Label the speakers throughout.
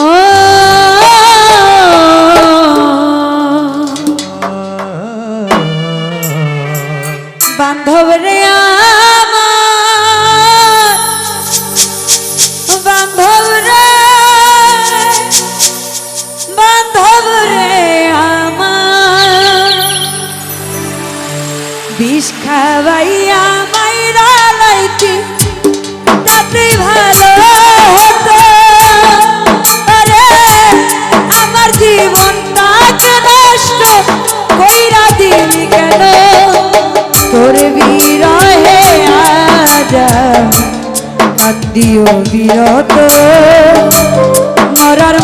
Speaker 1: Oh. প্রিয়ত মরার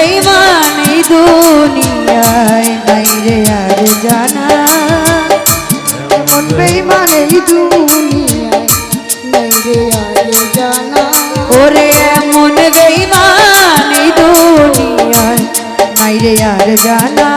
Speaker 1: বেইমান এই দুনিয়ায় নাই রে আর জানা।
Speaker 2: এমন বেইমান এই দুনিয়ায় নাই রে আর জানা।
Speaker 1: ওরে এমন বেইমান এই দুনিয়ায় নাই রে আর জানা।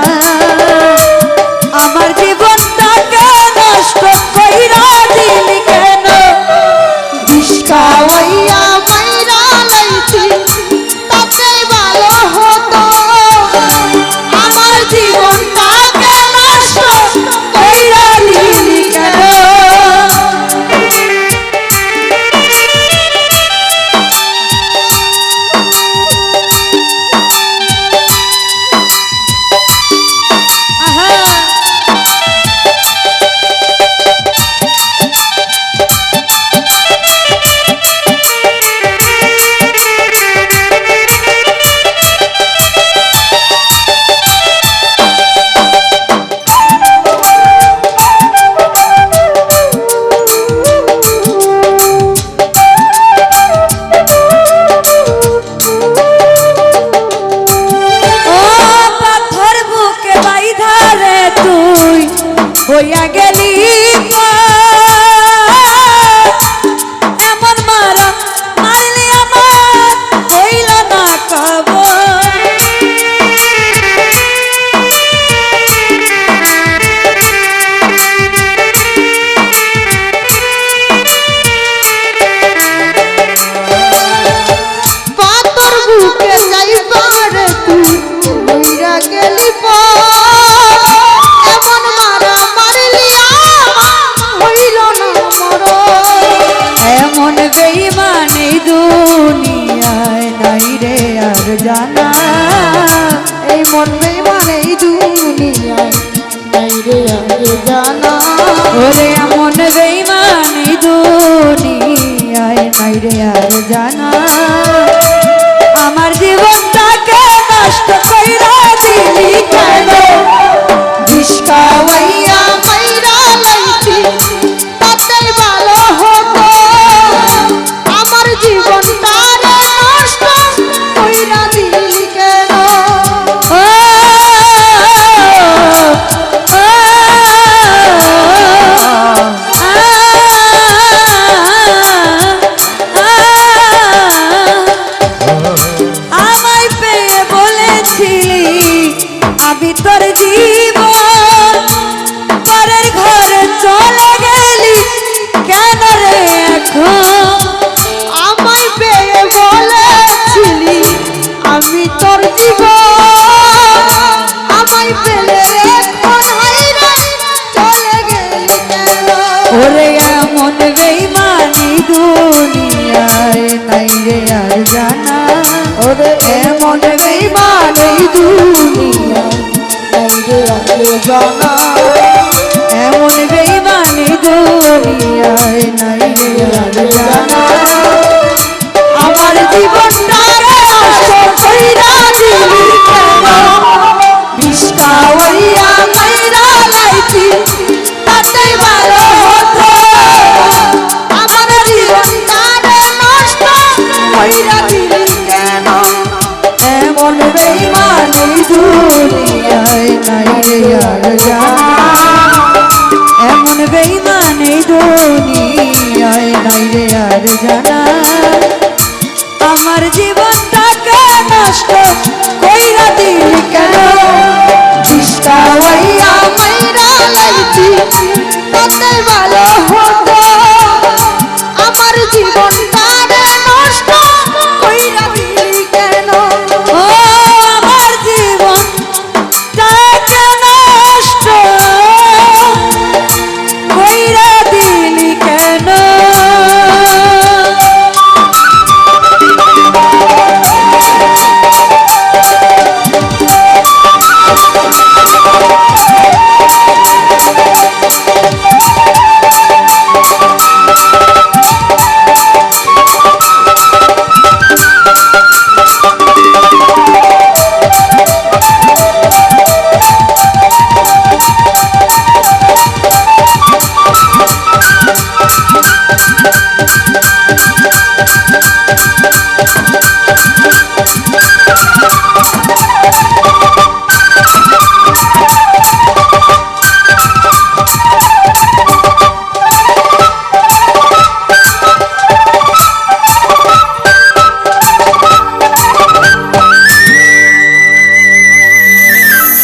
Speaker 1: নাই রে আর জানা। ওরে এমন বেইমান এই দুনিয়া।
Speaker 2: নাই আর জানা।
Speaker 1: bem